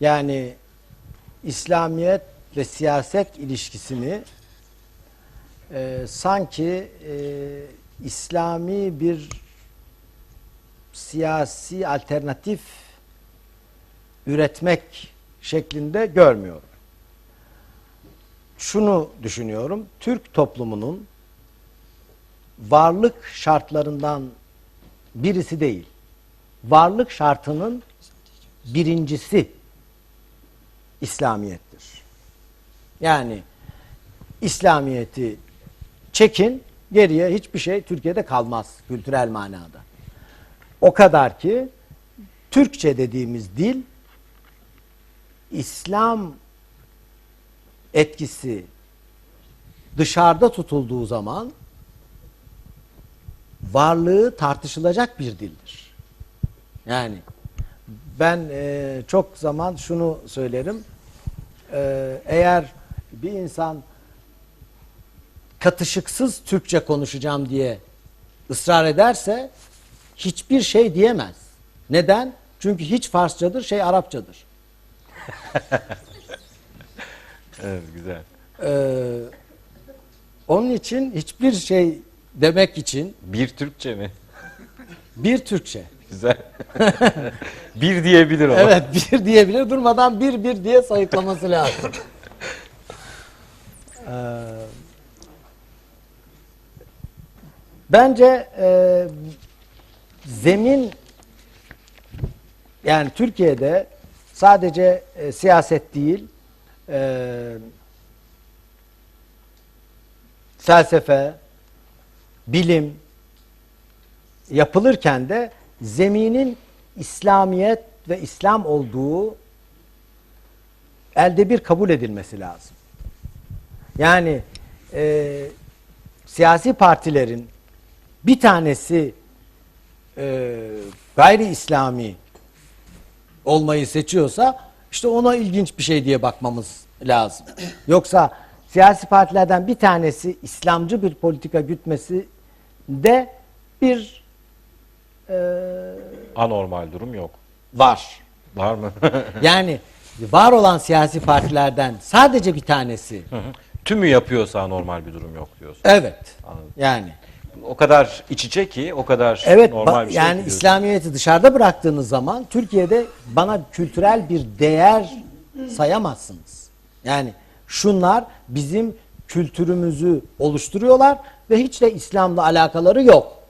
Yani İslamiyet ve siyaset ilişkisini e, sanki e, İslami bir siyasi alternatif üretmek şeklinde görmüyorum. Şunu düşünüyorum. Türk toplumunun varlık şartlarından birisi değil. Varlık şartının birincisi İslamiyettir. Yani İslamiyeti çekin, geriye hiçbir şey Türkiye'de kalmaz kültürel manada. O kadar ki Türkçe dediğimiz dil İslam etkisi dışarıda tutulduğu zaman varlığı tartışılacak bir dildir. Yani ben e, çok zaman şunu söylerim. E, eğer bir insan katışıksız Türkçe konuşacağım diye ısrar ederse hiçbir şey diyemez. Neden? Çünkü hiç Farsçadır, şey Arapçadır. Evet güzel. Ee, onun için hiçbir şey demek için Bir Türkçe mi? bir Türkçe. Güzel. bir diyebilir o. Evet bir diyebilir durmadan bir bir diye sayıklaması lazım. Ee, bence e, zemin yani Türkiye'de sadece e, siyaset değil e, felsefe, bilim yapılırken de zeminin İslamiyet ve İslam olduğu elde bir kabul edilmesi lazım. Yani e, siyasi partilerin bir tanesi e, gayri İslami olmayı seçiyorsa işte ona ilginç bir şey diye bakmamız lazım. Yoksa siyasi partilerden bir tanesi İslamcı bir politika gütmesi de bir Anormal durum yok. var. Var mı? Yani var olan siyasi partilerden sadece bir tanesi. Tümü yapıyorsa anormal bir durum yok diyorsun. Evet. Anladım. Yani O kadar iç içe ki o kadar evet normal bir şey yani diyorsun. İslamiyet'i dışarıda bıraktığınız zaman Türkiye'de bana kültürel bir değer sayamazsınız. Yani şunlar bizim kültürümüzü oluşturuyorlar ve hiç de İslam'la alakaları yok.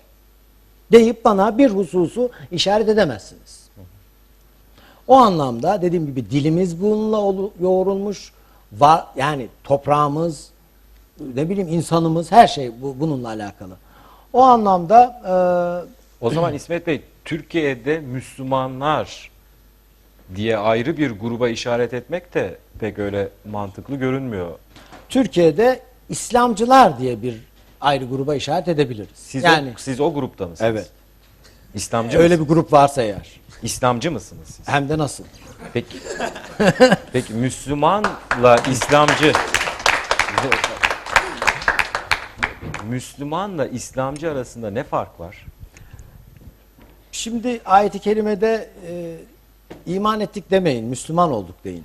Deyip bana bir hususu işaret edemezsiniz. O anlamda dediğim gibi dilimiz bununla yoğrulmuş. Var, yani toprağımız, ne bileyim insanımız her şey bu, bununla alakalı. O anlamda e, O zaman İsmet Bey Türkiye'de Müslümanlar diye ayrı bir gruba işaret etmek de pek öyle mantıklı görünmüyor. Türkiye'de İslamcılar diye bir ayrı gruba işaret edebiliriz. Siz yani o, siz o grupta mısınız? Evet. İslamcı öyle bir mısınız? grup varsa eğer. İslamcı mısınız siz? Hem de nasıl? Peki. Peki Müslümanla İslamcı Müslümanla İslamcı arasında ne fark var? Şimdi ayet-i kerimede e, iman ettik demeyin, Müslüman olduk deyin.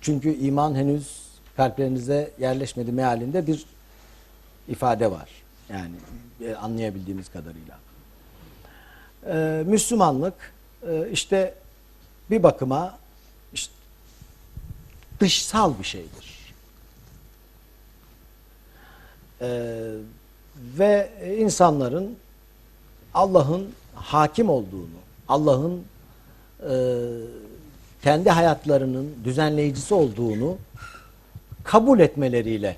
Çünkü iman henüz kalplerinize yerleşmedi mealinde bir ifade var. Yani e, anlayabildiğimiz kadarıyla. E, Müslümanlık e, işte bir bakıma işte dışsal bir şeydir. E, ve insanların Allah'ın hakim olduğunu, Allah'ın e, kendi hayatlarının düzenleyicisi olduğunu kabul etmeleriyle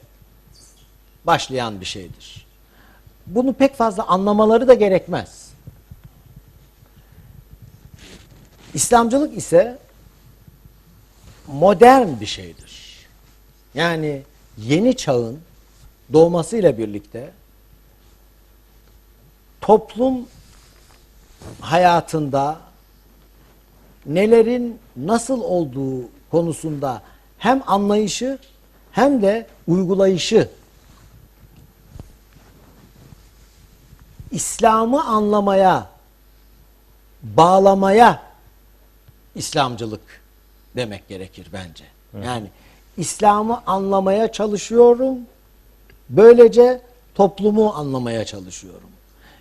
başlayan bir şeydir. Bunu pek fazla anlamaları da gerekmez. İslamcılık ise modern bir şeydir. Yani yeni çağın doğmasıyla birlikte toplum hayatında nelerin nasıl olduğu konusunda hem anlayışı hem de uygulayışı İslam'ı anlamaya, bağlamaya İslamcılık demek gerekir bence. Yani İslam'ı anlamaya çalışıyorum. Böylece toplumu anlamaya çalışıyorum.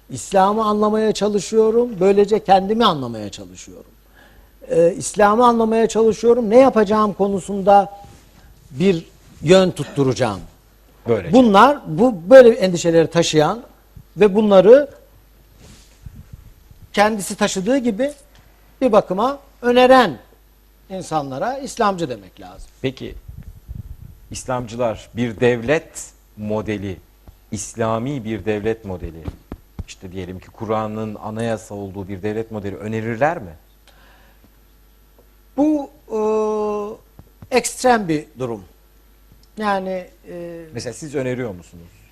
İslam'ı anlamaya çalışıyorum. Böylece kendimi anlamaya çalışıyorum. Ee, İslam'ı anlamaya çalışıyorum. Ne yapacağım konusunda bir yön tutturacağım. Böylece. Bunlar bu böyle endişeleri taşıyan ve bunları kendisi taşıdığı gibi bir bakıma öneren insanlara İslamcı demek lazım. Peki İslamcılar bir devlet modeli, İslami bir devlet modeli, işte diyelim ki Kur'an'ın anayasa olduğu bir devlet modeli önerirler mi? Bu e, ekstrem bir durum. Yani e, Mesela siz öneriyor musunuz?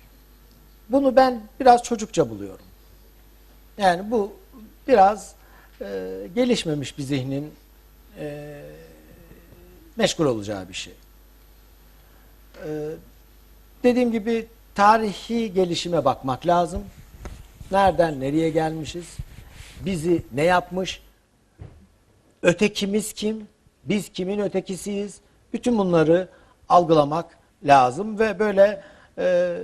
Bunu ben biraz çocukça buluyorum. Yani bu biraz e, gelişmemiş bir zihnin e, meşgul olacağı bir şey. E, dediğim gibi tarihi gelişime bakmak lazım. Nereden nereye gelmişiz? Bizi ne yapmış? Ötekimiz kim? Biz kimin ötekisiyiz? Bütün bunları algılamak lazım ve böyle e,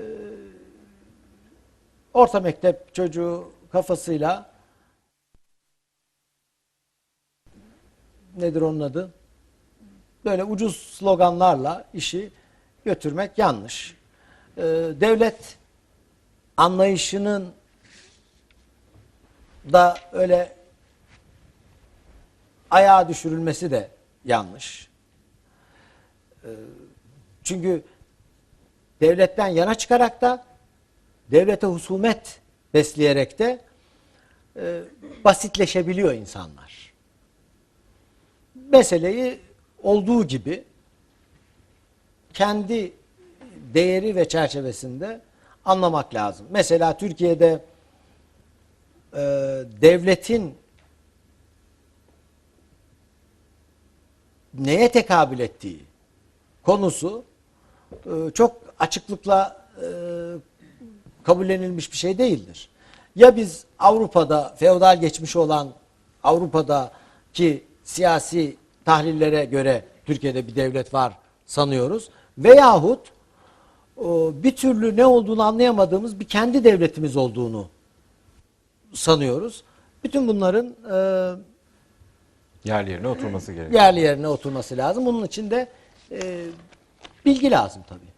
orta mektep çocuğu kafasıyla nedir onun adı? Böyle ucuz sloganlarla işi götürmek yanlış. Ee, devlet anlayışının da öyle ayağa düşürülmesi de yanlış. Ee, çünkü devletten yana çıkarak da devlete husumet besleyerek de e, basitleşebiliyor insanlar. Meseleyi olduğu gibi kendi değeri ve çerçevesinde anlamak lazım. Mesela Türkiye'de e, devletin neye tekabül ettiği konusu e, çok açıklıkla e, kabullenilmiş bir şey değildir. Ya biz Avrupa'da feodal geçmişi olan Avrupa'daki siyasi tahlillere göre Türkiye'de bir devlet var sanıyoruz veyahut e, bir türlü ne olduğunu anlayamadığımız bir kendi devletimiz olduğunu sanıyoruz. Bütün bunların e, Yerli yerine oturması gerekiyor. yerli yerine oturması lazım. Bunun için de e, bilgi lazım tabii.